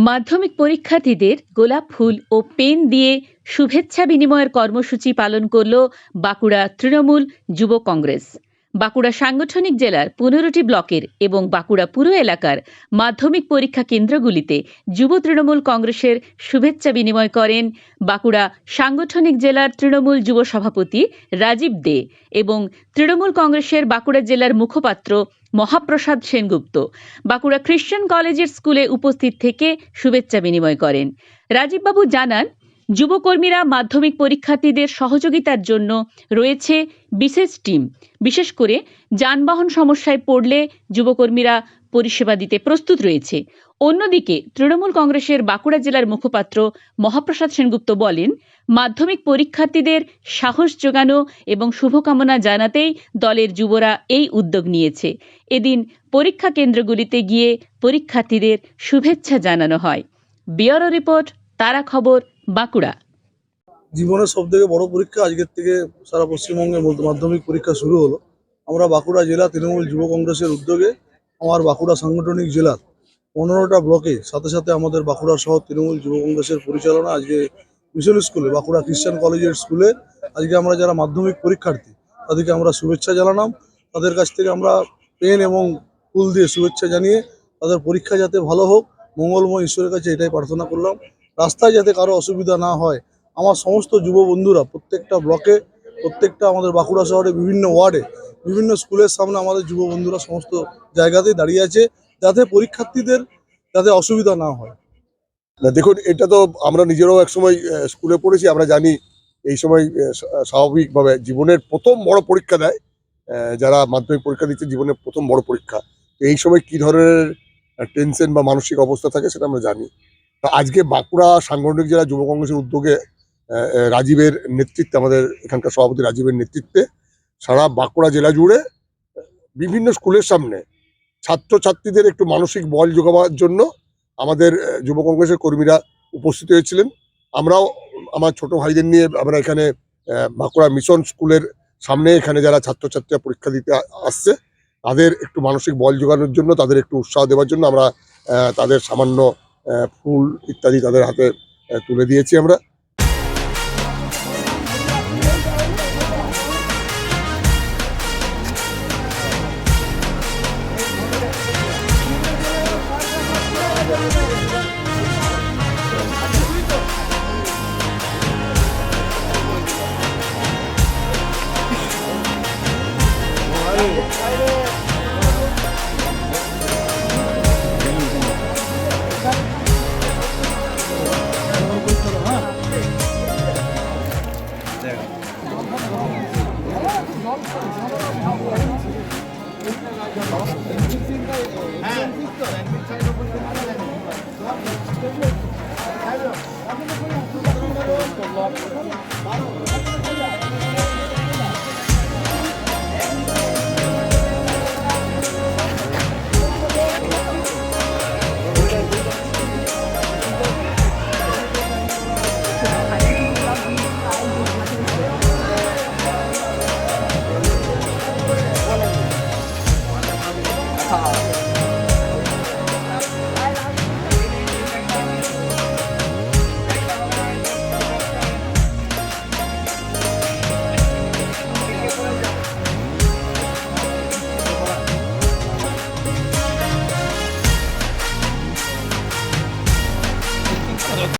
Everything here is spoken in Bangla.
মাধ্যমিক পরীক্ষার্থীদের গোলাপ ফুল ও পেন দিয়ে শুভেচ্ছা বিনিময়ের কর্মসূচি পালন করল বাঁকুড়া তৃণমূল যুব কংগ্রেস। বাঁকুড়া সাংগঠনিক জেলার পনেরোটি ব্লকের এবং বাঁকুড়া পুরো এলাকার মাধ্যমিক পরীক্ষা কেন্দ্রগুলিতে যুব তৃণমূল কংগ্রেসের শুভেচ্ছা বিনিময় করেন বাঁকুড়া সাংগঠনিক জেলার তৃণমূল যুব সভাপতি রাজীব দে এবং তৃণমূল কংগ্রেসের বাঁকুড়া জেলার মুখপাত্র মহাপ্রসাদ সেনগুপ্ত। বাঁকুড়া খ্রিস্টান কলেজের স্কুলে উপস্থিত থেকে শুভেচ্ছা বিনিময় করেন। রাজীববাবু জানান যুবকর্মীরা মাধ্যমিক পরীক্ষার্থীদের সহযোগিতার জন্য রয়েছে বিশেষ টিম। বিশেষ করে যানবাহন সমস্যায় পড়লে যুবকর্মীরা পরিষেবা দিতে প্রস্তুত রয়েছে। অন্যদিকে তৃণমূল কংগ্রেসের বাঁকুড়া জেলার মুখপাত্র মহাপ্রসাদ সেনগুপ্ত বলেন, মাধ্যমিক পরীক্ষার্থীদের সাহস যোগানো এবং শুভকামনা জানাতেই দলের যুবরা এই উদ্যোগ নিয়েছে। এদিন পরীক্ষা কেন্দ্রগুলিতে গিয়ে পরীক্ষার্থীদের শুভেচ্ছা জানানো হয়। বিওরো রিপোর্ট তারা খবর বাঁকুড়া। জীবনের সব থেকে বড় পরীক্ষা আজকের থেকে সারা পশ্চিমবঙ্গে মধ্য- মাধ্যমিক পরীক্ষা শুরু হলো। আমরা বাঁকুড়া জেলা তৃণমূল যুব কংগ্রেসের উদ্যোগে আমার বাঁকুড়া সাংগঠনিক জেলার পনেরোটা ব্লকে সাথে সাথে আমাদের বাঁকুড়া শহর তৃণমূল যুব কংগ্রেসের পরিচালনা আজকে মিশন স্কুলে, বাঁকুড়া খ্রিস্টান কলেজের স্কুলে আজকে আমরা যারা মাধ্যমিক পরীক্ষার্থী তাদেরকে আমরা শুভেচ্ছা জানালাম। তাদের কাছ থেকে আমরা পেন এবং ফুল দিয়ে শুভেচ্ছা জানিয়ে তাদের পরীক্ষা যাতে ভালো হোক, মঙ্গলময় ঈশ্বরের কাছে এটাই প্রার্থনা করলাম। রাস্তায় যাতে কারও অসুবিধা না হয়, আমার সমস্ত যুব বন্ধুরা প্রত্যেকটা ব্লকে প্রত্যেকটা আমাদের বাঁকুড়া শহরে, বিভিন্ন ওয়ার্ডে বিভিন্ন স্কুলের সামনে আমাদের যুব বন্ধুরা সমস্ত জায়গাতেই দাঁড়িয়ে আছে, যাতে পরীক্ষার্থীদের যাতে অসুবিধা না হয়। না, দেখুন, এটা তো আমরা নিজেরাও একসময় স্কুলে পড়েছি, আমরা জানি এই সময় স্বাভাবিকভাবে জীবনের প্রথম বড় পরীক্ষা দেয় যারা মাধ্যমিক পরীক্ষা দিচ্ছে, জীবনের প্রথম বড় পরীক্ষা। এই সময় কি ধরনের টেনশন বা মানসিক অবস্থা থাকে সেটা আমরা জানি। আজকে বাঁকুড়া সাংগঠনিক জেলা যুব কংগ্রেসের উদ্যোগে রাজীবের নেতৃত্বে, আমাদের এখানকার সভাপতি রাজীবের নেতৃত্বে সারা বাঁকুড়া জেলা জুড়ে, বিভিন্ন স্কুলের সামনে ছাত্রছাত্রীদের একটু মানসিক বল যোগাবার জন্য আমাদের যুব কংগ্রেসের কর্মীরা উপস্থিত হয়েছিলেন। আমরাও, আমার ছোট ভাইদের নিয়ে আমরা এখানে বাঁকুড়া মিশন স্কুলের সামনে এখানে যারা ছাত্রছাত্রীরা পরীক্ষা দিতে আসছে, তাদের একটু মানসিক বল যোগানোর জন্য, তাদের একটু উৎসাহ দেওয়ার জন্য আমরা তাদের সামান্য ফুল ইত্যাদি তাদের হাতে তুলে দিয়েছি আমরা। Good.